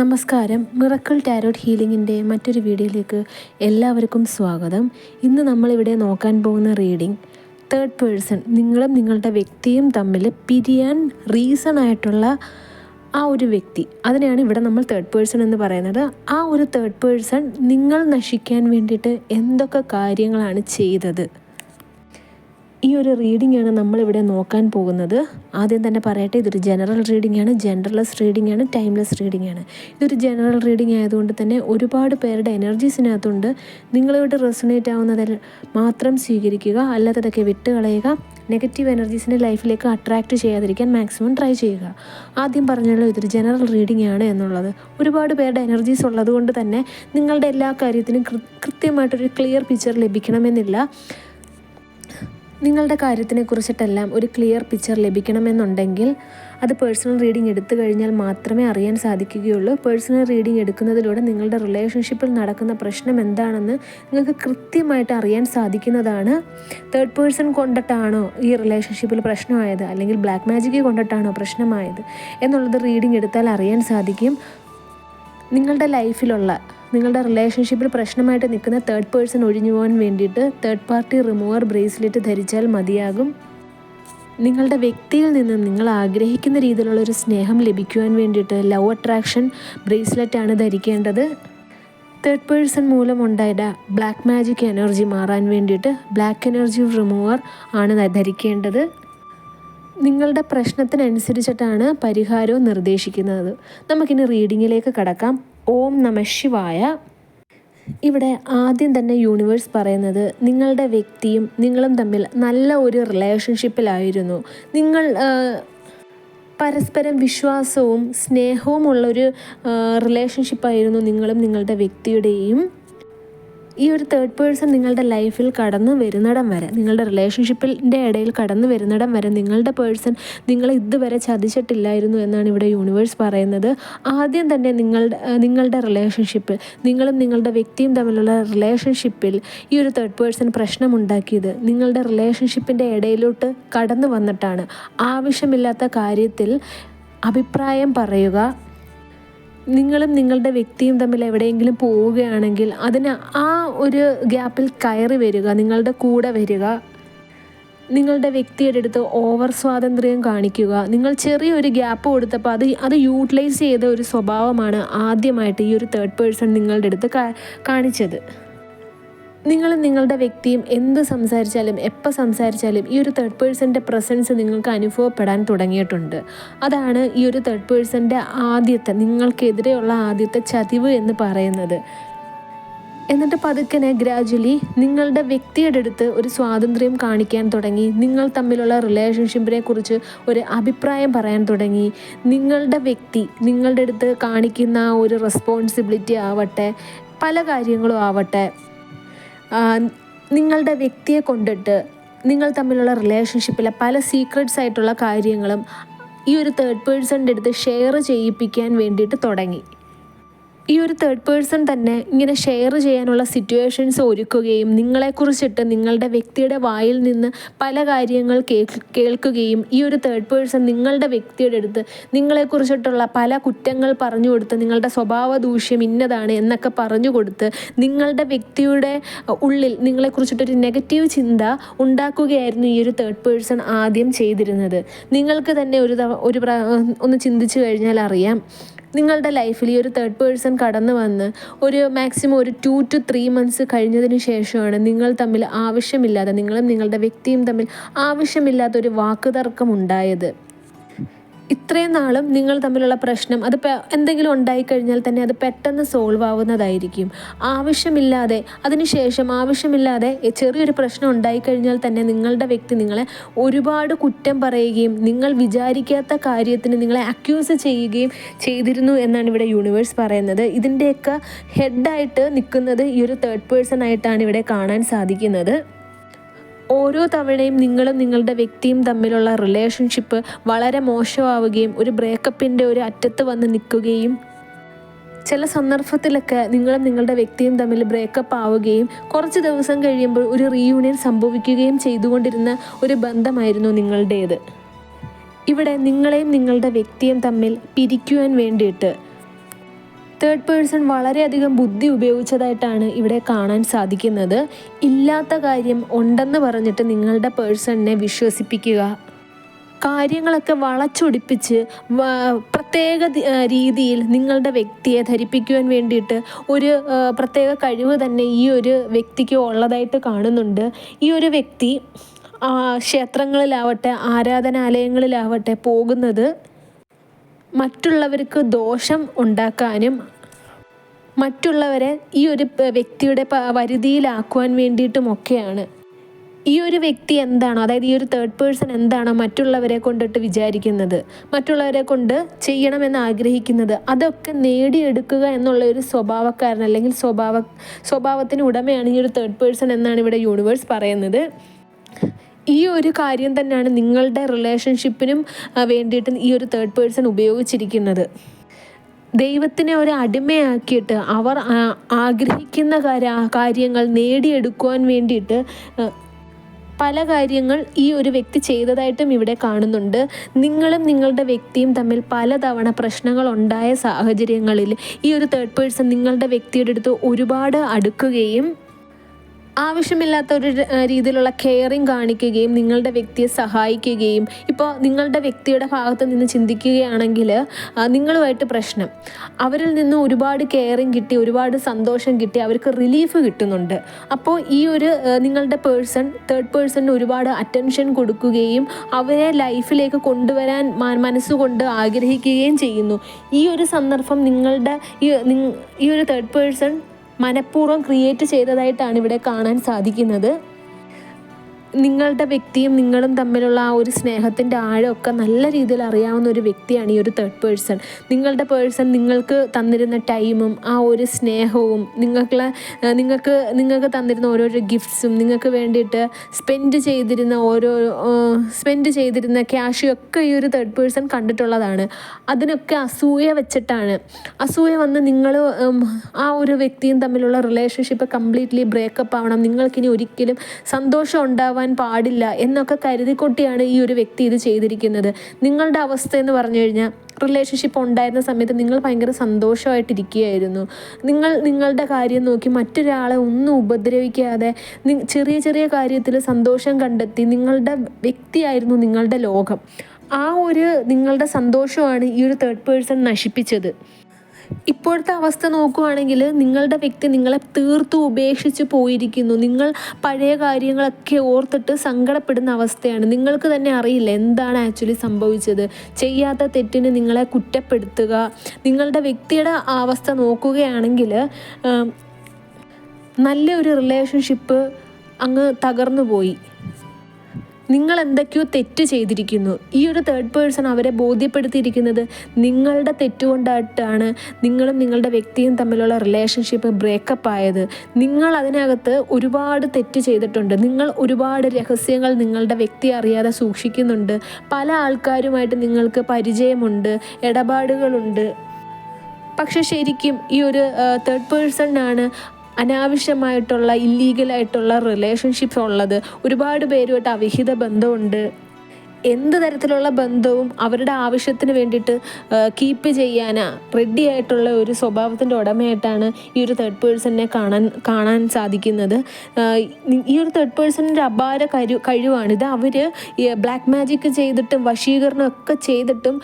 നമസ്കാരം. Miracle tarot ഹീലിംഗിന്റെ മറ്റൊരു വീഡിയോയിലേക്ക് എല്ലാവർക്കും സ്വാഗതം. ഇന്ന് നമ്മളിവിടെ നോക്കാൻ പോകുന്ന റീഡിംഗ് തേർഡ് പേഴ്സൺ നിങ്ങളും നിങ്ങളുടെ വ്യക്തിയും തമ്മിൽ പിരിയാൻ റീസൺ ആയിട്ടുള്ള ആ ഒരു വ്യക്തി. അതിനെയാണ് ഇവിടെ നമ്മൾ തേർഡ് പേഴ്സൺ എന്ന് പറയുന്നത്. ആ ഒരു തേർഡ് പേഴ്സൺ നിങ്ങൾ നശിക്കാൻ വേണ്ടിയിട്ട് എന്തൊക്കെ കാര്യങ്ങളാണ് ചെയ്തത്? ഈ ഒരു റീഡിംഗ് ആണ് നമ്മളിവിടെ നോക്കാൻ പോകുന്നത്. ആദ്യം തന്നെ പറയട്ടെ ഇതൊരു ജനറൽ റീഡിംഗ് ആണ് ജെൻഡർലെസ് റീഡിംഗ് ആണ് ടൈംലെസ് റീഡിംഗ് ആണ് ഇതൊരു ജനറൽ റീഡിംഗ് ആയതുകൊണ്ട് തന്നെ ഒരുപാട് പേരുടെ എനർജീസിനകത്തുണ്ട്. നിങ്ങളോട് റെസണേറ്റ് ആവുന്നതിൽ മാത്രം സ്വീകരിക്കുക അല്ലാത്തതൊക്കെ വിട്ടുകളയുക നെഗറ്റീവ് എനർജീസിനെ ലൈഫിലേക്ക് അട്രാക്റ്റ് ചെയ്യാതിരിക്കാൻ മാക്സിമം ട്രൈ ചെയ്യുക. ആദ്യം പറഞ്ഞല്ലോ ഇതൊരു ജനറൽ റീഡിംഗ് ആണ് എന്നുള്ളത്. ഒരുപാട് പേരുടെ എനർജീസ് ഉള്ളതുകൊണ്ട് തന്നെ നിങ്ങളുടെ എല്ലാ കാര്യത്തിനും കൃത്യമായിട്ടൊരു ക്ലിയർ പിക്ചർ ലഭിക്കണമെന്നില്ല. നിങ്ങളുടെ കാര്യത്തിനെ കുറിച്ചിട്ടെല്ലാം ഒരു ക്ലിയർ പിക്ചർ ലഭിക്കണമെന്നുണ്ടെങ്കിൽ അത് പേഴ്സണൽ റീഡിംഗ് എടുത്തു കഴിഞ്ഞാൽ മാത്രമേ അറിയാൻ സാധിക്കുകയുള്ളൂ. പേഴ്സണൽ റീഡിംഗ് എടുക്കുന്നതിലൂടെ നിങ്ങളുടെ റിലേഷൻഷിപ്പിൽ നടക്കുന്ന പ്രശ്നം എന്താണെന്ന് നിങ്ങൾക്ക് കൃത്യമായിട്ട് അറിയാൻ സാധിക്കുന്നതാണ്. തേർഡ് പേഴ്സൺ കൊണ്ടിട്ടാണോ ഈ റിലേഷൻഷിപ്പിൽ പ്രശ്നമായത്? അല്ലെങ്കിൽ ബ്ലാക്ക് മാജിക് കൊണ്ടിട്ടാണോ പ്രശ്നമായത്? എന്നുള്ളത് റീഡിംഗ് എടുത്താൽ അറിയാൻ സാധിക്കും. നിങ്ങളുടെ ലൈഫിലുള്ള നിങ്ങളുടെ റിലേഷൻഷിപ്പിൽ പ്രശ്നമായിട്ട് നിൽക്കുന്ന തേർഡ് പേഴ്സൺ ഒഴിഞ്ഞു പോകാൻ വേണ്ടിയിട്ട് തേർഡ് പാർട്ടി റിമൂവർ ബ്രേസ്ലെറ്റ് ധരിച്ചാൽ മതിയാകും. നിങ്ങളുടെ വ്യക്തിയിൽ നിന്ന് നിങ്ങൾ ആഗ്രഹിക്കുന്ന രീതിയിലുള്ള ഒരു സ്നേഹം ലഭിക്കുവാൻ വേണ്ടിയിട്ട് ലവ് അട്രാക്ഷൻ ബ്രേസ്ലെറ്റാണ് ധരിക്കേണ്ടത്. തേർഡ് പേഴ്സൺ മൂലം ഉണ്ടായിട്ട് ബ്ലാക്ക് മാജിക് എനർജി മാറാൻ വേണ്ടിയിട്ട് ബ്ലാക്ക് എനർജി റിമൂവർ ആണ് ധരിക്കേണ്ടത്. നിങ്ങളുടെ പ്രശ്നത്തിനനുസരിച്ചിട്ടാണ് പരിഹാരവും നിർദ്ദേശിക്കുന്നത്. നമുക്കിനി റീഡിങ്ങിലേക്ക് കടക്കാം. ഓം നമ ശിവായ. ഇവിടെ ആദ്യം തന്നെ യൂണിവേഴ്സ് പറയുന്നത് നിങ്ങളുടെ വ്യക്തിയും നിങ്ങളും തമ്മിൽ നല്ല ഒരു റിലേഷൻഷിപ്പിലായിരുന്നു നിങ്ങൾ പരസ്പരം വിശ്വാസവും സ്നേഹവുമുള്ളൊരു റിലേഷൻഷിപ്പായിരുന്നു നിങ്ങളും നിങ്ങളുടെ വ്യക്തിയുടെയും. ഈ ഒരു തേർഡ് പേഴ്സൺ നിങ്ങളുടെ ലൈഫിൽ കടന്നു വരുന്നിടം വരെ നിങ്ങളുടെ റിലേഷൻഷിപ്പിന്റെ ഇടയിൽ കടന്നു വരുന്നിടം വരെ നിങ്ങളുടെ പേഴ്സൺ നിങ്ങളെ ഇതുവരെ ചതിച്ചിട്ടില്ലായിരുന്നു എന്നാണ് ഇവിടെ യൂണിവേഴ്സ് പറയുന്നത്. ആദ്യം തന്നെ നിങ്ങളുടെ നിങ്ങളുടെ റിലേഷൻഷിപ്പിൽ നിങ്ങളും നിങ്ങളുടെ വ്യക്തിയും തമ്മിലുള്ള റിലേഷൻഷിപ്പിൽ ഈ ഒരു തേർഡ് പേഴ്സൺ പ്രശ്നമുണ്ടാക്കിയത് നിങ്ങളുടെ റിലേഷൻഷിപ്പിന്റെ ഇടയിലോട്ട് കടന്നു വന്നിട്ടാണ്. ആവശ്യമില്ലാത്ത കാര്യത്തിൽ അഭിപ്രായം പറയുക നിങ്ങളും നിങ്ങളുടെ വ്യക്തിയും തമ്മിൽ എവിടെയെങ്കിലും പോവുകയാണെങ്കിൽ അതിന് ആ ഒരു ഗ്യാപ്പിൽ കയറി വരിക നിങ്ങളുടെ കൂടെ വരിക. നിങ്ങളുടെ വ്യക്തിയുടെ അടുത്ത് ഓവർ സ്വാതന്ത്ര്യം കാണിക്കുക. നിങ്ങൾ ചെറിയൊരു ഗ്യാപ്പ് കൊടുത്തപ്പോൾ അത് അത് യൂട്ടിലൈസ് ചെയ്ത ഒരു സ്വഭാവമാണ് ആദ്യമായിട്ട് ഈ ഒരു തേർഡ് പേഴ്സൺ നിങ്ങളുടെ അടുത്ത് കാണിച്ചത്. നിങ്ങൾ നിങ്ങളുടെ വ്യക്തിയും എന്ത് സംസാരിച്ചാലും എപ്പോൾ സംസാരിച്ചാലും ഈ ഒരു തേർഡ് പേഴ്സന്റെ പ്രസൻസ് നിങ്ങൾക്ക് അനുഭവപ്പെടാൻ തുടങ്ങിയിട്ടുണ്ട്. അതാണ് ഈ ഒരു തേർഡ് പേഴ്സന്റെ ആദ്യത്തെ നിങ്ങൾക്കെതിരെയുള്ള ആദ്യത്തെ ചതിവ് എന്ന് പറയുന്നത്. എന്നിട്ട് പതുക്കനെ ഗ്രാജുവലി നിങ്ങളുടെ വ്യക്തിയുടെ അടുത്ത് ഒരു സ്വാതന്ത്ര്യം കാണിക്കാൻ തുടങ്ങി. നിങ്ങൾ തമ്മിലുള്ള റിലേഷൻഷിപ്പിനെ കുറിച്ച് ഒരു അഭിപ്രായം പറയാൻ തുടങ്ങി. നിങ്ങളുടെ വ്യക്തി നിങ്ങളുടെ അടുത്ത് കാണിക്കുന്ന ഒരു റെസ്പോൺസിബിലിറ്റി ആവട്ടെ പല കാര്യങ്ങളും ആവട്ടെ നിങ്ങളുടെ വ്യക്തിയെ കൊണ്ടിട്ട് നിങ്ങൾ തമ്മിലുള്ള റിലേഷൻഷിപ്പിലെ പല സീക്രട്സ് ആയിട്ടുള്ള കാര്യങ്ങളും ഈ ഒരു തേർഡ് പേഴ്സൺ്റെ അടുത്ത് ഷെയർ ചെയ്യിപ്പിക്കാൻ വേണ്ടിയിട്ട് തുടങ്ങി. ഈ ഒരു തേർഡ് പേഴ്സൺ തന്നെ ഇങ്ങനെ ഷെയർ ചെയ്യാനുള്ള സിറ്റുവേഷൻസ് ഒരുക്കുകയും നിങ്ങളെക്കുറിച്ചിട്ട് നിങ്ങളുടെ വ്യക്തിയുടെ വായിൽ നിന്ന് പല കാര്യങ്ങൾ കേൾക്കുകയും ഈ ഒരു തേർഡ് പേഴ്സൺ നിങ്ങളുടെ വ്യക്തിയുടെ അടുത്ത് നിങ്ങളെക്കുറിച്ചിട്ടുള്ള പല കുറ്റങ്ങൾ പറഞ്ഞു കൊടുത്ത് നിങ്ങളുടെ സ്വഭാവ ദൂഷ്യം ഇന്നതാണ് എന്നൊക്കെ പറഞ്ഞു കൊടുത്ത് നിങ്ങളുടെ വ്യക്തിയുടെ ഉള്ളിൽ നിങ്ങളെക്കുറിച്ചിട്ടൊരു നെഗറ്റീവ് ചിന്ത ഉണ്ടാക്കുകയായിരുന്നു ഈ ഒരു തേർഡ് പേഴ്സൺ ആദ്യം ചെയ്തിരുന്നത്. നിങ്ങൾക്ക് തന്നെ ഒരു ഒരു ഒന്ന് ചിന്തിച്ചു കഴിഞ്ഞാൽ അറിയാം. നിങ്ങളുടെ ലൈഫിൽ ഈ ഒരു തേർഡ് പേഴ്സൺ കടന്നു വന്ന് ഒരു മാക്സിമം ഒരു ടു ടു ത്രീ മന്ത്സ് കഴിഞ്ഞതിന് ശേഷമാണ് നിങ്ങൾ തമ്മിൽ ആവശ്യമില്ലാതെ നിങ്ങളും നിങ്ങളുടെ വ്യക്തിയും തമ്മിൽ ആവശ്യമില്ലാത്ത ഒരു വാക്കുതർക്കം ഉണ്ടായത്. ഇത്രയും നാളും നിങ്ങൾ തമ്മിലുള്ള പ്രശ്നം അത് എന്തെങ്കിലും ഉണ്ടായിക്കഴിഞ്ഞാൽ തന്നെ അത് പെട്ടെന്ന് സോൾവ് ആവുന്നതായിരിക്കും. ആവശ്യമില്ലാതെ അതിനുശേഷം ആവശ്യമില്ലാതെ ചെറിയൊരു പ്രശ്നം ഉണ്ടായിക്കഴിഞ്ഞാൽ തന്നെ നിങ്ങളുടെ വ്യക്തി നിങ്ങളെ ഒരുപാട് കുറ്റം പറയുകയും നിങ്ങൾ വിചാരിക്കാത്ത കാര്യത്തിന് നിങ്ങളെ അക്യൂസ് ചെയ്യുകയും ചെയ്തിരുന്നു എന്നാണ് ഇവിടെ യൂണിവേഴ്സ് പറയുന്നത്. ഇതിന്റെയൊക്കെ ഹെഡായിട്ട് നിൽക്കുന്നത് ഈ ഒരു തേർഡ് പേഴ്സൺ ആയിട്ടാണ് ഇവിടെ കാണാൻ സാധിക്കുന്നത്. ഓരോ തവണയും നിങ്ങളും നിങ്ങളുടെ വ്യക്തിയും തമ്മിലുള്ള റിലേഷൻഷിപ്പ് വളരെ മോശമാവുകയും ഒരു ബ്രേക്കപ്പിന്റെ ഒരു അറ്റത്ത് വന്ന് നിൽക്കുകയും ചില സന്ദർഭത്തിലൊക്കെ നിങ്ങളും നിങ്ങളുടെ വ്യക്തിയും തമ്മിൽ ബ്രേക്കപ്പ് ആവുകയും കുറച്ച് ദിവസം കഴിയുമ്പോൾ ഒരു റീയൂണിയൻ സംഭവിക്കുകയും ചെയ്തുകൊണ്ടിരുന്ന ഒരു ബന്ധമായിരുന്നു നിങ്ങളുടേത്. ഇവിടെ നിങ്ങളെയും നിങ്ങളുടെ വ്യക്തിയും തമ്മിൽ പിരിക്കുവാൻ വേണ്ടിയിട്ട് തേർഡ് പേഴ്സൺ വളരെയധികം ബുദ്ധി ഉപയോഗിച്ചതായിട്ടാണ് ഇവിടെ കാണാൻ സാധിക്കുന്നത്. ഇല്ലാത്ത കാര്യം ഉണ്ടെന്ന് പറഞ്ഞിട്ട് നിങ്ങളുടെ പേഴ്സണിനെ വിശ്വസിപ്പിക്കുക. കാര്യങ്ങളൊക്കെ വളച്ചൊടിപ്പിച്ച് പ്രത്യേക രീതിയിൽ നിങ്ങളുടെ വ്യക്തിയെ ധരിപ്പിക്കുവാൻ വേണ്ടിയിട്ട് ഒരു പ്രത്യേക കഴിവ് തന്നെ ഈ ഒരു വ്യക്തിക്ക് ഉള്ളതായിട്ട് കാണുന്നുണ്ട്. ഈ ഒരു വ്യക്തി ക്ഷേത്രങ്ങളിലാവട്ടെ ആരാധനാലയങ്ങളിലാവട്ടെ പോകുന്നത് മറ്റുള്ളവർക്ക് ദോഷം ഉണ്ടാക്കാനും മറ്റുള്ളവരെ ഈ ഒരു വ്യക്തിയുടെ വരുതിയിലാക്കുവാൻ വേണ്ടിയിട്ടുമൊക്കെയാണ്. ഈ ഒരു വ്യക്തി എന്താണോ അതായത് ഈ ഒരു തേർഡ് പേഴ്സൺ എന്താണോ മറ്റുള്ളവരെ കൊണ്ടിട്ട് വിചാരിക്കുന്നത്. മറ്റുള്ളവരെ കൊണ്ട് ചെയ്യണമെന്ന് ആഗ്രഹിക്കുന്നത്. അതൊക്കെ നേടിയെടുക്കുക എന്നുള്ള ഒരു സ്വഭാവക്കാരൻ അല്ലെങ്കിൽ സ്വഭാവ സ്വഭാവത്തിന് ഉടമയാണ് ഈ ഒരു തേർഡ് പേഴ്സൺ എന്നാണ് ഇവിടെ യൂണിവേഴ്സ് പറയുന്നത്. ഈ ഒരു കാര്യം തന്നെയാണ് നിങ്ങളുടെ റിലേഷൻഷിപ്പിനും വേണ്ടിയിട്ട് ഈ ഒരു തേർഡ് പേഴ്സൺ ഉപയോഗിച്ചിരിക്കുന്നത്. ദൈവത്തിനെ ഒരു അടിമയാക്കിയിട്ട് അവർ ആഗ്രഹിക്കുന്ന കാര്യങ്ങൾ നേടിയെടുക്കുവാൻ വേണ്ടിയിട്ട് പല കാര്യങ്ങൾ ഈ ഒരു വ്യക്തി ചെയ്തതായിട്ടും ഇവിടെ കാണുന്നുണ്ട്. നിങ്ങളും നിങ്ങളുടെ വ്യക്തിയും തമ്മിൽ പലതവണ പ്രശ്നങ്ങൾ ഉണ്ടായ സാഹചര്യങ്ങളിൽ ഈ ഒരു തേർഡ് പേഴ്സൺ നിങ്ങളുടെ വ്യക്തിയുടെ അടുത്ത് ഒരുപാട് അടുക്കുകയും ആവശ്യമില്ലാത്ത ഒരു രീതിയിലുള്ള കെയറിങ് കാണിക്കുകയും നിങ്ങളുടെ വ്യക്തിയെ സഹായിക്കുകയും ഇപ്പോൾ നിങ്ങളുടെ വ്യക്തിയുടെ ഭാഗത്ത് നിന്ന് ചിന്തിക്കുകയാണെങ്കിൽ നിങ്ങളുമായിട്ട് പ്രശ്നം. അവരിൽ നിന്ന് ഒരുപാട് കെയറിങ് കിട്ടി ഒരുപാട് സന്തോഷം കിട്ടി അവർക്ക് റിലീഫ് കിട്ടുന്നുണ്ട്. അപ്പോൾ ഈ ഒരു നിങ്ങളുടെ പേഴ്സൺ തേർഡ് പേഴ്സണിന് ഒരുപാട് അറ്റൻഷൻ കൊടുക്കുകയും അവരെ ലൈഫിലേക്ക് കൊണ്ടുവരാൻ മനസ്സുകൊണ്ട് ആഗ്രഹിക്കുകയും ചെയ്യുന്നു. ഈ ഒരു സന്ദർഭം നിങ്ങളുടെ ഈ ഒരു തേർഡ് പേഴ്സൺ മനഃപൂർവം ക്രിയേറ്റ് ചെയ്തതായിട്ടാണ് ഇവിടെ കാണാൻ സാധിക്കുന്നത്. നിങ്ങളുടെ വ്യക്തിയും നിങ്ങളും തമ്മിലുള്ള ആ ഒരു സ്നേഹത്തിന്റെ ആഴമൊക്കെ നല്ല രീതിയിൽ അറിയാവുന്ന ഒരു വ്യക്തിയാണ് ഈ ഒരു തേർഡ് പേഴ്സൺ നിങ്ങളുടെ പേഴ്സൺ നിങ്ങൾക്ക് തന്നിരുന്ന ടൈമും ആ ഒരു സ്നേഹവും നിങ്ങൾക്കുള്ള നിങ്ങൾക്ക് നിങ്ങൾക്ക് തന്നിരുന്ന ഓരോരോ ഗിഫ്റ്റ്സും നിങ്ങൾക്ക് വേണ്ടിയിട്ട് സ്പെൻഡ് ചെയ്തിരുന്ന ഓരോ സ്പെൻഡ് ചെയ്തിരുന്ന ക്യാഷും ഒക്കെ ഈ ഒരു തേർഡ് പേഴ്സൺ കണ്ടിട്ടുള്ളതാണ്. അതിനൊക്കെ അസൂയ വെച്ചിട്ടാണ്. അസൂയ വന്ന് നിങ്ങൾ ആ ഒരു വ്യക്തിയും തമ്മിലുള്ള റിലേഷൻഷിപ്പ് കംപ്ലീറ്റ്ലി ബ്രേക്കപ്പ് ആവണം. നിങ്ങൾക്കിനി ഒരിക്കലും സന്തോഷം ഉണ്ടാവാൻ പാടില്ല എന്നൊക്കെ കരുതിക്കൊട്ടിയാണ് ഈ ഒരു വ്യക്തി ഇത് ചെയ്തിരിക്കുന്നത്. നിങ്ങളുടെ അവസ്ഥ എന്ന് പറഞ്ഞു കഴിഞ്ഞാൽ റിലേഷൻഷിപ്പ് ഉണ്ടായിരുന്ന സമയത്ത് നിങ്ങൾ ഭയങ്കര സന്തോഷമായിട്ടിരിക്കുകയായിരുന്നു. നിങ്ങൾ നിങ്ങളുടെ കാര്യം നോക്കി മറ്റൊരാളെ ഒന്നും ഉപദ്രവിക്കാതെ ചെറിയ ചെറിയ കാര്യത്തിൽ സന്തോഷം കണ്ടെത്തി നിങ്ങളുടെ വ്യക്തിയായിരുന്നു നിങ്ങളുടെ ലോകം. ആ ഒരു നിങ്ങളുടെ സന്തോഷമാണ് ഈ ഒരു തേർഡ് പേഴ്സൺ നശിപ്പിച്ചത്. ഇപ്പോഴത്തെ അവസ്ഥ നോക്കുവാണെങ്കിൽ നിങ്ങളുടെ വ്യക്തി നിങ്ങളെ തീർത്തും ഉപേക്ഷിച്ച് പോയിരിക്കുന്നു. നിങ്ങൾ പഴയ കാര്യങ്ങളൊക്കെ ഓർത്തിട്ട് സങ്കടപ്പെടുന്ന അവസ്ഥയാണ്. നിങ്ങൾക്ക് തന്നെ അറിയില്ല എന്താണ് ആക്ച്വലി സംഭവിച്ചത്. ചെയ്യാത്ത തെറ്റിന് നിങ്ങളെ കുറ്റപ്പെടുത്തുക. നിങ്ങളുടെ വ്യക്തിയുടെ അവസ്ഥ നോക്കുകയാണെങ്കിൽ നല്ലൊരു റിലേഷൻഷിപ്പ് അങ്ങ് തകർന്നു പോയി നിങ്ങൾ എന്തൊക്കെയോ തെറ്റ് ചെയ്തിരിക്കുന്നു. ഈ ഒരു തേർഡ് പേഴ്സൺ അവരെ ബോധ്യപ്പെടുത്തിയിരിക്കുന്നത് നിങ്ങളുടെ തെറ്റുകൊണ്ടായിട്ടാണ് നിങ്ങളും നിങ്ങളുടെ വ്യക്തിയും തമ്മിലുള്ള റിലേഷൻഷിപ്പ് ബ്രേക്കപ്പ് ആയത്. നിങ്ങൾ അതിനകത്ത് ഒരുപാട് തെറ്റ് ചെയ്തിട്ടുണ്ട്. നിങ്ങൾ ഒരുപാട് രഹസ്യങ്ങൾ നിങ്ങളുടെ വ്യക്തി അറിയാതെ സൂക്ഷിക്കുന്നുണ്ട്. പല ആൾക്കാരുമായിട്ട് നിങ്ങൾക്ക് പരിചയമുണ്ട് ഇടപാടുകളുണ്ട്. പക്ഷെ ശരിക്കും ഈ ഒരു തേർഡ് പേഴ്സണിനാണ് അനാവശ്യമായിട്ടുള്ള ഇല്ലീഗലായിട്ടുള്ള റിലേഷൻഷിപ്പ് ഉള്ളത്. ഒരുപാട് പേരുമായിട്ട് അവിഹിത ബന്ധമുണ്ട്. എന്ത് തരത്തിലുള്ള ബന്ധവും അവരുടെ ആവശ്യത്തിന് വേണ്ടിയിട്ട് കീപ്പ് ചെയ്യാനാ റെഡി ആയിട്ടുള്ള ഒരു സ്വഭാവത്തിന്റെ ഉടമയായിട്ടാണ് ഈ ഒരു തേർഡ് പേഴ്സണിനെ കാണാൻ കാണാൻ സാധിക്കുന്നത്. ഈ ഒരു തേർഡ് പേഴ്സണിന്റെ അപാര കരു കഴിവാണിത് അവർ ബ്ലാക്ക് മാജിക് ചെയ്തിട്ടും വശീകരണം ഒക്കെ ചെയ്തിട്ടും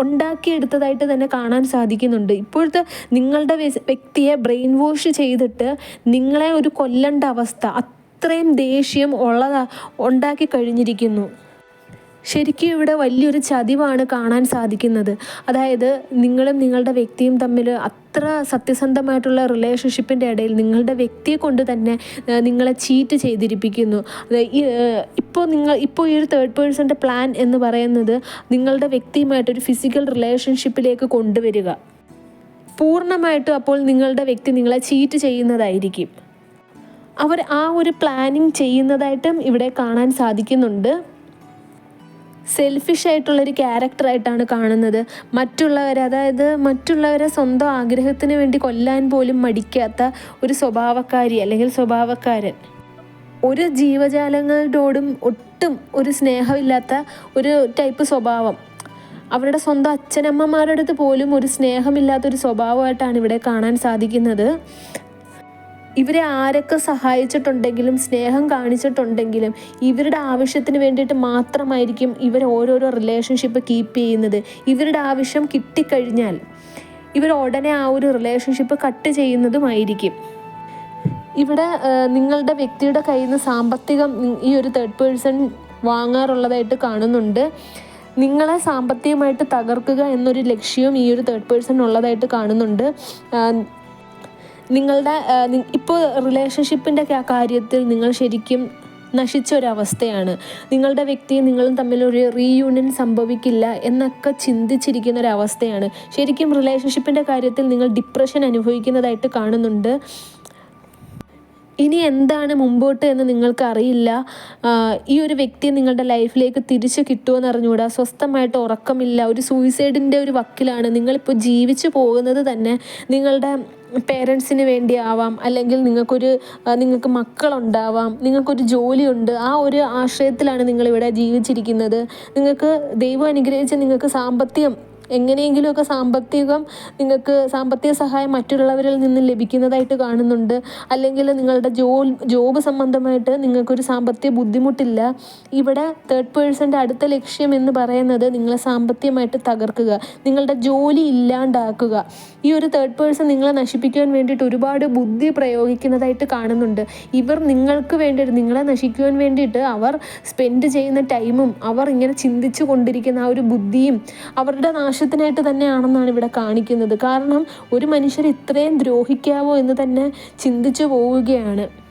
ഉണ്ടാക്കിയെടുത്തതായിട്ട് തന്നെ കാണാൻ സാധിക്കുന്നുണ്ട്. ഇപ്പോഴത്തെ നിങ്ങളുടെ വ്യക്തിയെ ബ്രെയിൻ വാഷ് ചെയ്തിട്ട് നിങ്ങളെ ഒരു കൊല്ലണ്ട അവസ്ഥ അത്രയും ദേഷ്യം ഉള്ളതാ ഉണ്ടാക്കി കഴിഞ്ഞിരിക്കുന്നു. ശരിക്കും ഇവിടെ വലിയൊരു ചതിവാണ് കാണാൻ സാധിക്കുന്നത്. അതായത് നിങ്ങളും നിങ്ങളുടെ വ്യക്തിയും തമ്മിൽ അത്ര സത്യസന്ധമായിട്ടുള്ള റിലേഷൻഷിപ്പിന്റെ ഇടയിൽ നിങ്ങളുടെ വ്യക്തിയെ കൊണ്ട് തന്നെ നിങ്ങളെ ചീറ്റ് ചെയ്തിരിപ്പിക്കുന്നു. ഇപ്പോൾ നിങ്ങൾ ഇപ്പോൾ ഈ ഒരു തേർഡ് പേഴ്സന്റെ പ്ലാൻ എന്ന് പറയുന്നത് നിങ്ങളുടെ വ്യക്തിയുമായിട്ടൊരു ഫിസിക്കൽ റിലേഷൻഷിപ്പിലേക്ക് കൊണ്ടുവരിക. പൂർണമായിട്ടും അപ്പോൾ നിങ്ങളുടെ വ്യക്തി നിങ്ങളെ ചീറ്റ് ചെയ്യുന്നതായിരിക്കും. അവർ ആ ഒരു പ്ലാനിങ് ചെയ്യുന്നതായിട്ടും ഇവിടെ കാണാൻ സാധിക്കുന്നുണ്ട്. സെൽഫിഷ് ആയിട്ടുള്ളൊരു ക്യാരക്ടറായിട്ടാണ് കാണുന്നത്. മറ്റുള്ളവരെ അതായത് മറ്റുള്ളവരെ സ്വന്തം ആഗ്രഹത്തിന് വേണ്ടി കൊല്ലാൻ പോലും മടിക്കാത്ത ഒരു സ്വഭാവക്കാരി അല്ലെങ്കിൽ സ്വഭാവക്കാരൻ. ഒരു ജീവജാലങ്ങളോടും ഒട്ടും ഒരു സ്നേഹമില്ലാത്ത ഒരു ടൈപ്പ് സ്വഭാവം. അവരുടെ സ്വന്തം അച്ഛനമ്മമാരുടെ അടുത്ത് പോലും ഒരു സ്നേഹമില്ലാത്തൊരു സ്വഭാവമായിട്ടാണ് ഇവിടെ കാണാൻ സാധിക്കുന്നത്. ഇവരെ ആരൊക്കെ സഹായിച്ചിട്ടുണ്ടെങ്കിലും സ്നേഹം കാണിച്ചിട്ടുണ്ടെങ്കിലും ഇവരുടെ ആവശ്യത്തിന് വേണ്ടിയിട്ട് മാത്രമായിരിക്കും ഇവർ ഓരോരോ റിലേഷൻഷിപ്പ് കീപ്പ് ചെയ്യുന്നത്. ഇവരുടെ ആവശ്യം കിട്ടിക്കഴിഞ്ഞാൽ ഇവർ ഉടനെ ആ ഒരു റിലേഷൻഷിപ്പ് കട്ട് ചെയ്യുന്നതുമായിരിക്കും. ഇവിടെ നിങ്ങളുടെ വ്യക്തിയുടെ കയ്യിൽ നിന്ന് സാമ്പത്തികം ഈ ഒരു തേർഡ് പേഴ്സൺ വാങ്ങാറുള്ളതായിട്ട് കാണുന്നുണ്ട്. നിങ്ങളെ സാമ്പത്തികമായിട്ട് തകർക്കുക എന്നൊരു ലക്ഷ്യവും ഈ ഒരു തേർഡ് പേഴ്സൺ ഉള്ളതായിട്ട് കാണുന്നുണ്ട്. നിങ്ങളുടെ ഇപ്പോൾ റിലേഷൻഷിപ്പിന്റെ കാര്യത്തിൽ നിങ്ങൾ ശരിക്കും നശിച്ച ഒരവസ്ഥയാണ് നിങ്ങളുടെ വ്യക്തിയും നിങ്ങളും തമ്മിൽ ഒരു റീയൂണിയൻ സംഭവിക്കില്ല എന്നൊക്കെ ചിന്തിച്ചിരിക്കുന്ന ഒരവസ്ഥയാണ് ശരിക്കും റിലേഷൻഷിപ്പിന്റെ കാര്യത്തിൽ നിങ്ങൾ ഡിപ്രഷൻ അനുഭവിക്കുന്നതായിട്ട് കാണുന്നുണ്ട്. ഇനി എന്താണ് മുമ്പോട്ട് എന്ന് നിങ്ങൾക്ക് അറിയില്ല ഈ ഒരു വ്യക്തി നിങ്ങളുടെ ലൈഫിലേക്ക് തിരിച്ചു കിട്ടുമെന്ന് അറിഞ്ഞുകൂടാ. സ്വസ്ഥമായിട്ട് ഉറക്കമില്ല. ഒരു സൂയിസൈഡിന്റെ ഒരു വക്കിലാണ്. നിങ്ങളിപ്പോൾ ജീവിച്ചു പോകുന്നത് തന്നെ നിങ്ങളുടെ പേരൻസിന് വേണ്ടി ആവാം അല്ലെങ്കിൽ നിങ്ങൾക്കൊരു നിങ്ങൾക്ക് മക്കളുണ്ടാവാം നിങ്ങൾക്കൊരു ജോലിയുണ്ട് ആ ഒരു ആശ്രയത്തിലാണ് നിങ്ങളിവിടെ ജീവിച്ചിരിക്കുന്നത്. നിങ്ങൾക്ക് ദൈവം അനുഗ്രഹിച്ച് നിങ്ങൾക്ക് സാമ്പത്തികം എങ്ങനെയെങ്കിലുമൊക്കെ സാമ്പത്തികം നിങ്ങൾക്ക് സാമ്പത്തിക സഹായം മറ്റുള്ളവരിൽ നിന്ന് ലഭിക്കുന്നതായിട്ട് കാണുന്നുണ്ട്. അല്ലെങ്കിൽ നിങ്ങളുടെ ജോ ജോബ് സംബന്ധമായിട്ട് നിങ്ങൾക്കൊരു സാമ്പത്തിക ബുദ്ധിമുട്ടില്ല. ഇവിടെ തേർഡ് പേഴ്സന്റെ അടുത്ത ലക്ഷ്യം എന്ന് പറയുന്നത് നിങ്ങളെ സാമ്പത്തികമായിട്ട് തകർക്കുക. നിങ്ങളുടെ ജോലി ഇല്ലാണ്ടാക്കുക. ഈ ഒരു തേർഡ് പേഴ്സൺ നിങ്ങളെ നശിപ്പിക്കുവാൻ വേണ്ടിയിട്ട് ഒരുപാട് ബുദ്ധി പ്രയോഗിക്കുന്നതായിട്ട് കാണുന്നുണ്ട്. ഇവർ നിങ്ങൾക്ക് വേണ്ടിയിട്ട് നിങ്ങളെ നശിക്കുവാൻ വേണ്ടിയിട്ട് അവർ സ്പെൻഡ് ചെയ്യുന്ന ടൈമും അവർ ഇങ്ങനെ ചിന്തിച്ചു കൊണ്ടിരിക്കുന്ന ആ ഒരു ബുദ്ധിയും അവരുടെ നാശത്തിനായിട്ട് തന്നെയാണെന്നാണ് ഇവിടെ കാണിക്കുന്നത്. കാരണം ഒരു മനുഷ്യർ ഇത്രയും ദ്രോഹിക്കാവോ എന്ന് തന്നെ ചിന്തിച്ചു പോവുകയാണ്.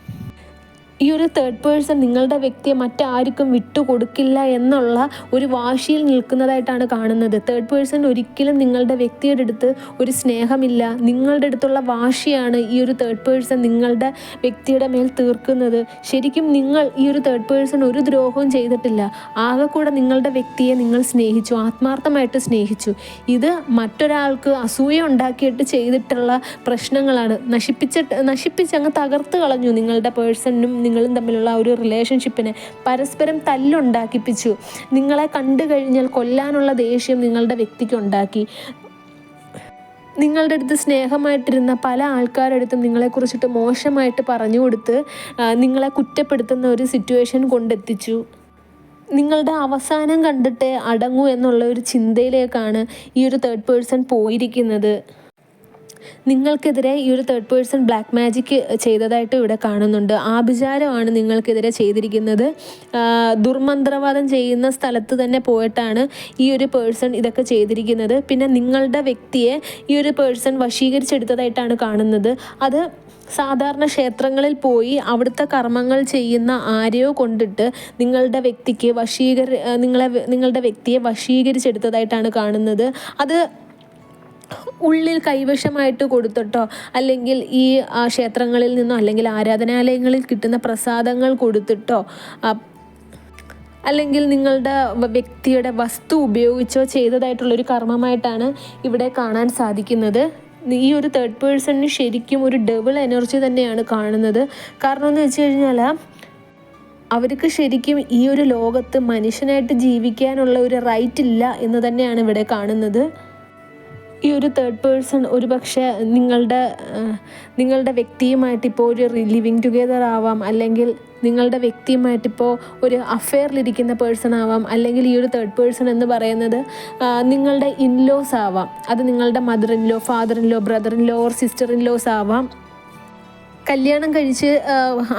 ഈ ഒരു തേർഡ് പേഴ്സൺ നിങ്ങളുടെ വ്യക്തിയെ മറ്റാർക്കും വിട്ടുകൊടുക്കില്ല എന്നുള്ള ഒരു വാശിയിൽ നിൽക്കുന്നതായിട്ടാണ് കാണുന്നത്. തേർഡ് പേഴ്സൺ ഒരിക്കലും നിങ്ങളുടെ വ്യക്തിയുടെ അടുത്ത് ഒരു സ്നേഹമില്ല. നിങ്ങളുടെ അടുത്തുള്ള വാശിയാണ് ഈ ഒരു തേർഡ് പേഴ്സൺ നിങ്ങളുടെ വ്യക്തിയുടെ മേൽ തീർക്കുന്നത്. ശരിക്കും നിങ്ങൾ ഈ ഒരു തേർഡ് പേഴ്സൺ ഒരു ദ്രോഹവും ചെയ്തിട്ടില്ല. ആകെ കൂടെ നിങ്ങളുടെ വ്യക്തിയെ നിങ്ങൾ സ്നേഹിച്ചു ആത്മാർത്ഥമായിട്ട് സ്നേഹിച്ചു. ഇത് മറ്റൊരാൾക്ക് അസൂയ ഉണ്ടാക്കിയിട്ട് ചെയ്തിട്ടുള്ള പ്രശ്നങ്ങളാണ്. നശിപ്പിച്ചിട്ട് നശിപ്പിച്ച് അങ്ങ് തകർത്ത് കളഞ്ഞു നിങ്ങളുടെ പേഴ്സണിനും നിങ്ങളും തമ്മിലുള്ള ഒരു റിലേഷൻഷിപ്പിനെ പരസ്പരം തല്ലുണ്ടാക്കിപ്പിച്ചു. നിങ്ങളെ കണ്ടു കഴിഞ്ഞാൽ കൊല്ലാനുള്ള ദേഷ്യം നിങ്ങളുടെ വ്യക്തിക്ക് ഉണ്ടാക്കി. നിങ്ങളുടെ അടുത്ത് സ്നേഹമായിട്ടിരുന്ന പല ആൾക്കാരുടെ അടുത്തും നിങ്ങളെക്കുറിച്ചിട്ട് മോശമായിട്ട് പറഞ്ഞു കൊടുത്ത് നിങ്ങളെ കുറ്റപ്പെടുത്തുന്ന ഒരു സിറ്റുവേഷൻ കൊണ്ടെത്തിച്ചു. നിങ്ങളുടെ അവസാനം കണ്ടിട്ട് അടങ്ങൂ എന്നുള്ള ഒരു ചിന്തയിലേക്കാണ് ഈ ഒരു തേർഡ് പേഴ്സൺ പോയിരിക്കുന്നത്. നിങ്ങൾക്കെതിരെ ഈ ഒരു തേർഡ് പേഴ്സൺ ബ്ലാക്ക് മാജിക് ചെയ്തതായിട്ട് ഇവിടെ കാണുന്നുണ്ട്. ആഭിചാരമാണ് നിങ്ങൾക്കെതിരെ ചെയ്തിരിക്കുന്നത്. ദുർമന്ത്രവാദം ചെയ്യുന്ന സ്ഥലത്ത് തന്നെ പോയിട്ടാണ് ഈ ഒരു പേഴ്സൺ ഇതൊക്കെ ചെയ്തിരിക്കുന്നത്. പിന്നെ നിങ്ങളുടെ വ്യക്തിയെ ഈ ഒരു പേഴ്സൺ വശീകരിച്ചെടുത്തതായിട്ടാണ് കാണുന്നത്. അത് സാധാരണ ക്ഷേത്രങ്ങളിൽ പോയി അവിടുത്തെ കർമ്മങ്ങൾ ചെയ്യുന്ന ആരെയോ കൊണ്ടിട്ട് നിങ്ങളുടെ വ്യക്തിക്ക് വശീകര നിങ്ങളെ നിങ്ങളുടെ വ്യക്തിയെ വശീകരിച്ചെടുത്തതായിട്ടാണ് കാണുന്നത്. അത് ഉള്ളിൽ കൈവശമായിട്ട് കൊടുത്തിട്ടോ അല്ലെങ്കിൽ ഈ ക്ഷേത്രങ്ങളിൽ നിന്നോ അല്ലെങ്കിൽ ആരാധനാലയങ്ങളിൽ കിട്ടുന്ന പ്രസാദങ്ങൾ കൊടുത്തിട്ടോ അല്ലെങ്കിൽ നിങ്ങളുടെ വ്യക്തിയുടെ വസ്തു ഉപയോഗിച്ചോ ചെയ്തതായിട്ടുള്ളൊരു കർമ്മമായിട്ടാണ് ഇവിടെ കാണാൻ സാധിക്കുന്നത്. ഈ ഒരു തേർഡ് പേഴ്സണിന് ശരിക്കും ഒരു ഡബിൾ എനർജി തന്നെയാണ് കാണുന്നത്. കാരണം എന്ന് വെച്ച് കഴിഞ്ഞാൽ അവർക്ക് ശരിക്കും ഈ ഒരു ലോകത്ത് മനുഷ്യനായിട്ട് ജീവിക്കാനുള്ള ഒരു റൈറ്റ് ഇല്ല എന്ന് തന്നെയാണ് ഇവിടെ കാണുന്നത്. ഈ ഒരു തേർഡ് പേഴ്സൺ ഒരു പക്ഷേ നിങ്ങളുടെ നിങ്ങളുടെ വ്യക്തിയുമായിട്ട് ഇപ്പോൾ ഒരു ലിവിങ് ടുഗെദർ ആവാം അല്ലെങ്കിൽ നിങ്ങളുടെ വ്യക്തിയുമായിട്ടിപ്പോൾ ഒരു അഫെയറിലിരിക്കുന്ന പേഴ്സൺ ആവാം അല്ലെങ്കിൽ ഈ ഒരു തേർഡ് പേഴ്സൺ എന്ന് പറയുന്നത് നിങ്ങളുടെ ഇൻലോസ് ആവാം. അത് നിങ്ങളുടെ mother in law father in law brother in law or sister in laws ആവാം. കല്യാണം കഴിച്ച്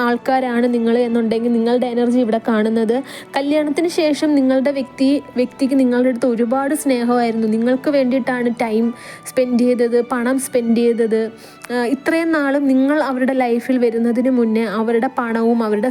ആൾക്കാരാണ് നിങ്ങൾ എന്നുണ്ടെങ്കിൽ നിങ്ങളുടെ എനർജി ഇവിടെ കാണുന്നത്. കല്യാണത്തിന് ശേഷം നിങ്ങളുടെ വ്യക്തി വ്യക്തിക്ക് നിങ്ങളുടെ അടുത്ത് ഒരുപാട് സ്നേഹമായിരുന്നു. നിങ്ങൾക്ക് വേണ്ടിയിട്ടാണ് ടൈം സ്പെൻഡ് ചെയ്തത് പണം സ്പെൻഡ് ചെയ്തത്. ഇത്രയും നാളും നിങ്ങൾ അവരുടെ ലൈഫിൽ വരുന്നതിന് മുന്നേ അവരുടെ പണവും അവരുടെ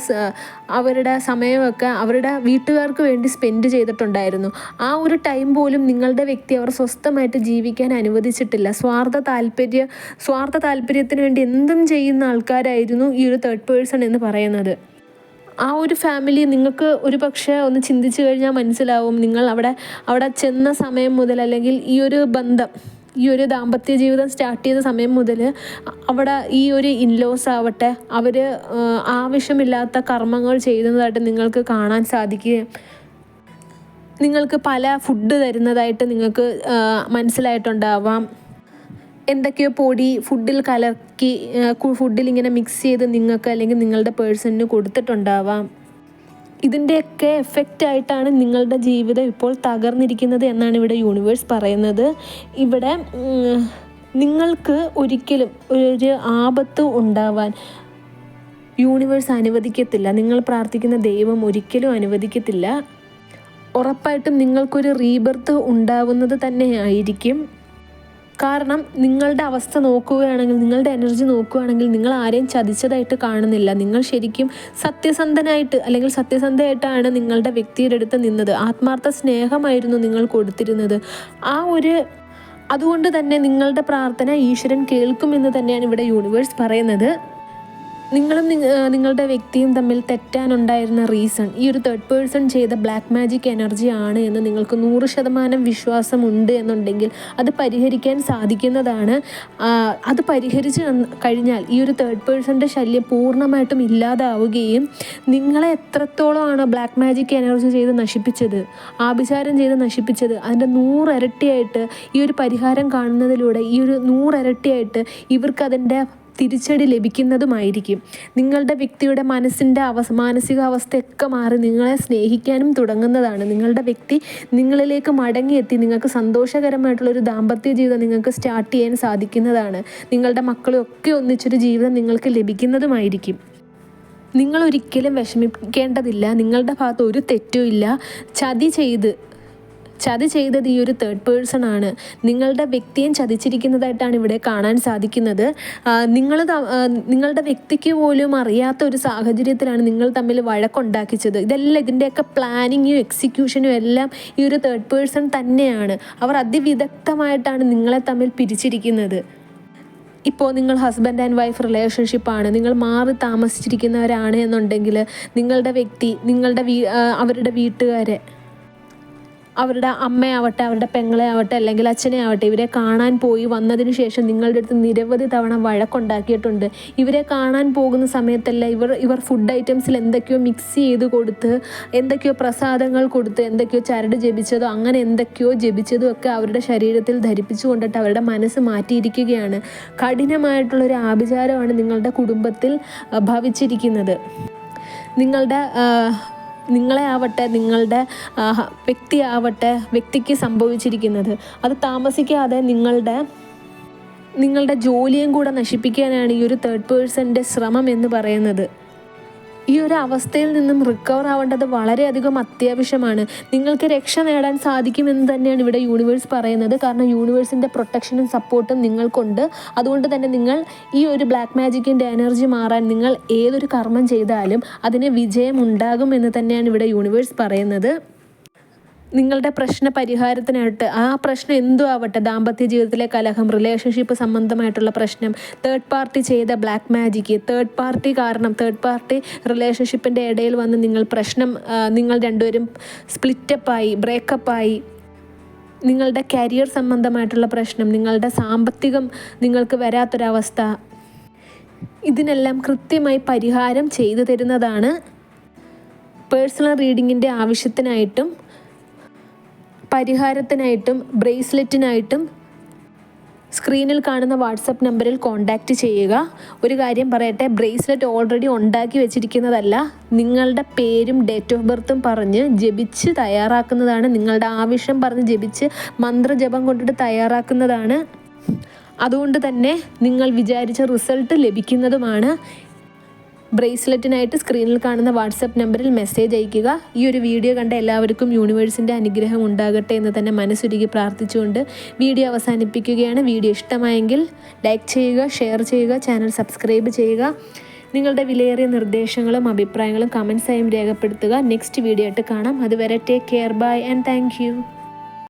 അവരുടെ സമയമൊക്കെ അവരുടെ വീട്ടുകാർക്ക് വേണ്ടി സ്പെൻഡ് ചെയ്തിട്ടുണ്ടായിരുന്നു. ആ ഒരു ടൈം പോലും നിങ്ങളുടെ വ്യക്തി അവർ സ്വസ്ഥമായിട്ട് ജീവിക്കാൻ അനുവദിച്ചിട്ടില്ല. സ്വാർത്ഥ താല്പര്യ സ്വാർത്ഥ താല്പര്യത്തിന് വേണ്ടി എന്തും ചെയ്യുന്ന ആൾക്കാരായിരുന്നു ഈ ഒരു തേർഡ് പേഴ്സൺ എന്ന് പറയുന്നത്. ആ ഒരു ഫാമിലി നിങ്ങൾക്ക് ഒരു പക്ഷേ ഒന്ന് ചിന്തിച്ചു കഴിഞ്ഞാൽ മനസ്സിലാവും നിങ്ങൾ അവിടെ അവിടെ ചെന്ന സമയം മുതൽ അല്ലെങ്കിൽ ഈ ഒരു ബന്ധം ഈ ഒരു ദാമ്പത്യ ജീവിതം സ്റ്റാർട്ട് ചെയ്ത സമയം മുതൽ അവിടെ ഈ ഒരു ഇൻലോസ് ആവട്ടെ അവർ ആവശ്യമില്ലാത്ത കർമ്മങ്ങൾ ചെയ്യുന്നതായിട്ട് നിങ്ങൾക്ക് കാണാൻ സാധിക്കുകയും നിങ്ങൾക്ക് പല ഫുഡ് തരുന്നതായിട്ട് നിങ്ങൾക്ക് മനസ്സിലായിട്ടുണ്ടാവാം. എന്തൊക്കെയോ പൊടി ഫുഡിൽ കലർക്കി ആ, കു- ഫുഡിൽ ഇങ്ങനെ മിക്സ് ചെയ്ത് നിങ്ങൾക്ക് അല്ലെങ്കിൽ നിങ്ങളുടെ പേഴ്സണിന് കൊടുത്തിട്ടുണ്ടാവാം. ഇതിന്റെയൊക്കെ എഫക്റ്റ് ആയിട്ടാണ് നിങ്ങളുടെ ജീവിതം ഇപ്പോൾ തകർന്നിരിക്കുന്നത് എന്നാണ് ഇവിടെ യൂണിവേഴ്സ് പറയുന്നത്. ഇവിടെ നിങ്ങൾക്ക് ഒരിക്കലും ഒരു ആപത്ത് ഉണ്ടാവാൻ യൂണിവേഴ്സ് അനുവദിക്കത്തില്ല. നിങ്ങൾ പ്രാർത്ഥിക്കുന്ന ദൈവം ഒരിക്കലും അനുവദിക്കത്തില്ല. ഉറപ്പായിട്ടും നിങ്ങൾക്കൊരു റീബർത്ത് ഉണ്ടാവുന്നത് തന്നെ ആയിരിക്കും. കാരണം നിങ്ങളുടെ അവസ്ഥ നോക്കുകയാണെങ്കിൽ നിങ്ങളുടെ എനർജി നോക്കുകയാണെങ്കിൽ നിങ്ങൾ ആരെയും ചതിച്ചതായിട്ട് കാണുന്നില്ല. നിങ്ങൾ ശരിക്കും സത്യസന്ധനായിട്ട് അല്ലെങ്കിൽ സത്യസന്ധയായിട്ടാണ് നിങ്ങളുടെ വ്യക്തിയുടെ അടുത്ത് നിന്നത്. ആത്മാർത്ഥ സ്നേഹമായിരുന്നു നിങ്ങൾ കൊടുത്തിരുന്നത്. ആ ഒരു അതുകൊണ്ട് തന്നെ നിങ്ങളുടെ പ്രാർത്ഥന ഈശ്വരൻ കേൾക്കുമെന്ന് തന്നെയാണ് ഇവിടെ യൂണിവേഴ്സ് പറയുന്നത്. നിങ്ങളും നിങ്ങ- നിങ്ങളുടെ വ്യക്തിയും തമ്മിൽ തെറ്റാനുണ്ടായിരുന്ന റീസൺ ഈ ഒരു തേർഡ് പേഴ്സൺ ചെയ്ത ബ്ലാക്ക് മാജിക് എനർജി ആണ് എന്ന് നിങ്ങൾക്ക് നൂറ് ശതമാനം വിശ്വാസമുണ്ട് എന്നുണ്ടെങ്കിൽ അത് പരിഹരിക്കാൻ സാധിക്കുന്നതാണ്. അത് പരിഹരിച്ച് കഴിഞ്ഞാൽ ഈ ഒരു തേർഡ് പേഴ്സന്റെ ശല്യം പൂർണമായിട്ടും ഇല്ലാതാവുകയും നിങ്ങളെ എത്രത്തോളമാണ് ബ്ലാക്ക് മാജിക് എനർജി ചെയ്ത് നശിപ്പിച്ചത് ആഭിചാരം ചെയ്ത് നശിപ്പിച്ചത് അതിന്റെ നൂറിരട്ടിയായിട്ട് ഈ ഒരു പരിഹാരം കാണുന്നതിലൂടെ ഈ ഒരു നൂറിരട്ടിയായിട്ട് ഇവർക്ക് അതിന്റെ തിരിച്ചടി ലഭിക്കുന്നതുമായിരിക്കും. നിങ്ങളുടെ വ്യക്തിയുടെ മനസ്സിന്റെ അവ മാനസികാവസ്ഥയൊക്കെ മാറി നിങ്ങളെ സ്നേഹിക്കാനും തുടങ്ങുന്നതാണ്. നിങ്ങളുടെ വ്യക്തി നിങ്ങളിലേക്ക് മടങ്ങിയെത്തി നിങ്ങൾക്ക് സന്തോഷകരമായിട്ടുള്ള ഒരു ദാമ്പത്യ ജീവിതം നിങ്ങൾക്ക് സ്റ്റാർട്ട് ചെയ്യാൻ സാധിക്കുന്നതാണ്. നിങ്ങളുടെ മക്കളെയൊക്കെ ഒന്നിച്ചൊരു ജീവിതം നിങ്ങൾക്ക് ലഭിക്കുന്നതുമായിരിക്കും. നിങ്ങൾ ഒരിക്കലും വിഷമിക്കേണ്ടതില്ല. നിങ്ങളുടെ ഭാഗത്ത് ഒരു തെറ്റുമില്ല ചതി ചെയ്ത് ചതി ചെയ്തത് ഈ ഒരു തേർഡ് പേഴ്സൺ ആണ്. നിങ്ങളുടെ വ്യക്തിയും ചതിച്ചിരിക്കുന്നതായിട്ടാണ് ഇവിടെ കാണാൻ സാധിക്കുന്നത്. നിങ്ങൾ നിങ്ങളുടെ വ്യക്തിക്ക് പോലും അറിയാത്ത ഒരു സാഹചര്യത്തിലാണ് നിങ്ങൾ തമ്മിൽ വഴക്കുണ്ടാക്കിച്ചത്. ഇതെല്ലാം ഇതിന്റെയൊക്കെ പ്ലാനിങ്ങും എക്സിക്യൂഷനും എല്ലാം ഈ ഒരു തേർഡ് പേഴ്സൺ തന്നെയാണ്. അവർ അതിവിദഗ്ധമായിട്ടാണ് നിങ്ങളെ തമ്മിൽ പിരിച്ചിരിക്കുന്നത്. ഇപ്പോൾ നിങ്ങൾ ഹസ്ബൻഡ് ആൻഡ് വൈഫ് റിലേഷൻഷിപ്പാണ് നിങ്ങൾ മാറി താമസിച്ചിരിക്കുന്നവരാണ് എന്നുണ്ടെങ്കിൽ നിങ്ങളുടെ വ്യക്തി നിങ്ങളുടെ വീ അവരുടെ വീട്ടുകാരെ അവരുടെ അമ്മയാവട്ടെ അവരുടെ പെങ്ങളെ ആവട്ടെ അല്ലെങ്കിൽ അച്ഛനെ ആവട്ടെ ഇവരെ കാണാൻ പോയി വന്നതിന് ശേഷം നിങ്ങളുടെ അടുത്ത് നിരവധി തവണ വഴക്കുണ്ടാക്കിയിട്ടുണ്ട്. ഇവരെ കാണാൻ പോകുന്ന സമയത്തല്ല ഇവർ ഇവർ ഫുഡ് ഐറ്റംസിൽ എന്തൊക്കെയോ മിക്സ് ചെയ്ത് കൊടുത്ത് എന്തൊക്കെയോ പ്രസാദങ്ങൾ കൊടുത്ത് എന്തൊക്കെയോ ചരട് ജപിച്ചതോ അങ്ങനെ എന്തൊക്കെയോ ജപിച്ചതും ഒക്കെ അവരുടെ ശരീരത്തിൽ ധരിപ്പിച്ചു കൊണ്ടിട്ട് അവരുടെ മനസ്സ് മാറ്റിയിരിക്കുകയാണ്. കഠിനമായിട്ടുള്ളൊരു ആഭിചാരമാണ് നിങ്ങളുടെ കുടുംബത്തിൽ ഭവിച്ചിരിക്കുന്നത്. നിങ്ങളുടെ നിങ്ങളെ ആവട്ടെ നിങ്ങളുടെ വ്യക്തി ആവട്ടെ വ്യക്തിക്ക് സംഭവിച്ചിരിക്കുന്നത്. അത് താമസിക്കാതെ നിങ്ങളുടെ നിങ്ങളുടെ ജോലിയും കൂടെ നശിപ്പിക്കാനാണ് ഈ ഒരു തേർഡ് പേഴ്സന്റെ ശ്രമം എന്ന് പറയുന്നത്. ഈ ഒരു അവസ്ഥയിൽ നിന്നും റിക്കവർ ആവേണ്ടത് വളരെയധികം അത്യാവശ്യമാണ്. നിങ്ങൾക്ക് രക്ഷ നേടാൻ സാധിക്കുമെന്ന് തന്നെയാണ് ഇവിടെ യൂണിവേഴ്സ് പറയുന്നത്. കാരണം യൂണിവേഴ്സിന്റെ പ്രൊട്ടക്ഷനും സപ്പോർട്ടും നിങ്ങൾക്കുണ്ട്. അതുകൊണ്ട് തന്നെ നിങ്ങൾ ഈ ഒരു ബ്ലാക്ക് മാജിക്കിന്റെ എനർജി മാറാൻ നിങ്ങൾ ഏതൊരു കർമ്മം ചെയ്താലും അതിന് വിജയം ഉണ്ടാകും എന്ന് തന്നെയാണ് ഇവിടെ യൂണിവേഴ്സ് പറയുന്നത്. നിങ്ങളുടെ പ്രശ്ന പരിഹാരത്തിനായിട്ട് ആ പ്രശ്നം എന്തോ ആവട്ടെ ദാമ്പത്യ ജീവിതത്തിലെ കലഹം റിലേഷൻഷിപ്പ് സംബന്ധമായിട്ടുള്ള പ്രശ്നം തേർഡ് പാർട്ടി ചെയ്ത ബ്ലാക്ക് മാജിക്ക് തേർഡ് പാർട്ടി കാരണം തേർഡ് പാർട്ടി റിലേഷൻഷിപ്പിന്റെ ഇടയിൽ വന്ന് നിങ്ങൾ പ്രശ്നം നിങ്ങൾ രണ്ടുപേരും സ്പ്ലിറ്റപ്പായി ബ്രേക്കപ്പായി നിങ്ങളുടെ കരിയർ സംബന്ധമായിട്ടുള്ള പ്രശ്നം നിങ്ങളുടെ സാമ്പത്തികം നിങ്ങൾക്ക് വരാത്തൊരവസ്ഥ. ഇതിനെല്ലാം കൃത്യമായി പരിഹാരം ചെയ്തു തരുന്നതാണ് പേഴ്സണൽ റീഡിങ്ങിന്റെ ആവശ്യത്തിനായിട്ടും പരിഹാരത്തിനായിട്ടും ബ്രേസ്ലെറ്റിനായിട്ടും സ്ക്രീനിൽ കാണുന്ന വാട്സപ്പ് നമ്പറിൽ കോൺടാക്റ്റ് ചെയ്യുക. ഒരു കാര്യം പറയട്ടെ ബ്രേസ്ലെറ്റ് ഓൾറെഡി ഉണ്ടാക്കി വെച്ചിരിക്കുന്നതല്ല നിങ്ങളുടെ പേരും ഡേറ്റ് ഓഫ് ബർത്തും പറഞ്ഞ് ജപിച്ച് തയ്യാറാക്കുന്നതാണ് നിങ്ങളുടെ ആവശ്യം പറഞ്ഞ് ജപിച്ച് മന്ത്രജപം കൊണ്ടിട്ട് തയ്യാറാക്കുന്നതാണ്. അതുകൊണ്ട് തന്നെ നിങ്ങൾ വിചാരിച്ച റിസൾട്ട് ലഭിക്കുന്നതുമാണ്. ബ്രേസ്ലെറ്റിനായിട്ട് സ്ക്രീനിൽ കാണുന്ന വാട്സപ്പ് നമ്പറിൽ മെസ്സേജ് അയയ്ക്കുക. ഈ ഒരു വീഡിയോ കണ്ട എല്ലാവർക്കും യൂണിവേഴ്സിന്റെ അനുഗ്രഹം ഉണ്ടാകട്ടെ എന്ന് തന്നെ മനസ്സുരുകി പ്രാർത്ഥിച്ചുകൊണ്ട് വീഡിയോ അവസാനിപ്പിക്കുകയാണ്. വീഡിയോ ഇഷ്ടമായെങ്കിൽ ലൈക്ക് ചെയ്യുക ഷെയർ ചെയ്യുക ചാനൽ സബ്സ്ക്രൈബ് ചെയ്യുക. നിങ്ങളുടെ വിലയേറിയ നിർദ്ദേശങ്ങളും അഭിപ്രായങ്ങളും കമൻസായും രേഖപ്പെടുത്തുക. നെക്സ്റ്റ് വീഡിയോ ആയിട്ട് കാണാം. അതുവരെ take care bye and thank